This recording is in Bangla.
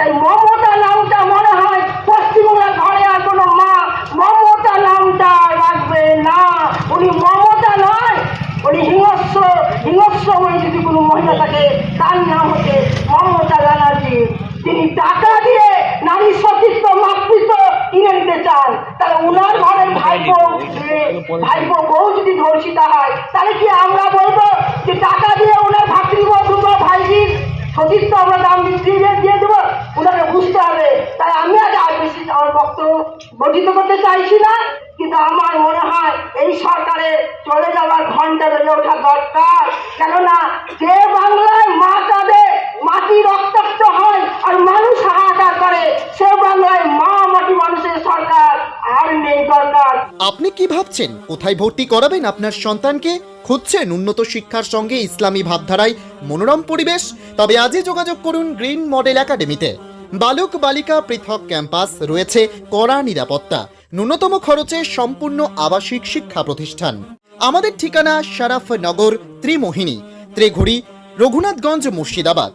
তাই মমতা নামটা মনে হয় পশ্চিমবঙ্গের ঘরে আর কোনো মা মমতা নামটা রাখবে না। উনি মমতা নয়, উনি হিংস্র হিংস্রময় যদি কোনো মহিলা থাকে, তার নাম হচ্ছে মমতা ব্যানার্জি। তিনি টাকা দিয়ে নারী সতীত্ব মাতৃত্ব কিনে নিতে চান। তাহলে উনার ঘরের ভাইপো ভাইপো বউ যদি ধর্ষিতা হয়, তাহলে কি আমরা বলব যে টাকা দিয়ে ওনার ভাতৃবধূ বা ভাইজির সতীর্থ আমরা দাম দিয়ে দিয়ে দেবো? আমার বক্তব্য বর্ধিত করতে চাইছি না কিন্তু আমার মনে হয় এই সরকারে চলে যাওয়ার ঘণ্টা বেজে ওঠা দরকার। কেননা যে বাংলায় মা কাঁদে মাটি রক্তাক্ত হয় আর মানুষ হাহাকার করে, সে বাংলায় মা মাটি মানুষের সরকার আর নেই দরকার। আপনি কি ভাবছেন? কোথায় ভর্তি করাবেন আপনার সন্তানকে? খুঁজছেন উন্নত শিক্ষার সঙ্গে ইসলামী ভাবধারায় মনোরম পরিবেশ? তবে আজই যোগাযোগ করুন গ্রিন মডেল একাডেমিতে। বালক বালিকা পৃথক ক্যাম্পাস রয়েছে কড়া নিরাপত্তা, ন্যূনতম খরচে সম্পূর্ণ আবাসিক শিক্ষা প্রতিষ্ঠান। আমাদের ঠিকানা শারাফনগর ত্রিমোহিনী, ত্রিঘুড়ি, রঘুনাথগঞ্জ মুর্শিদাবাদ।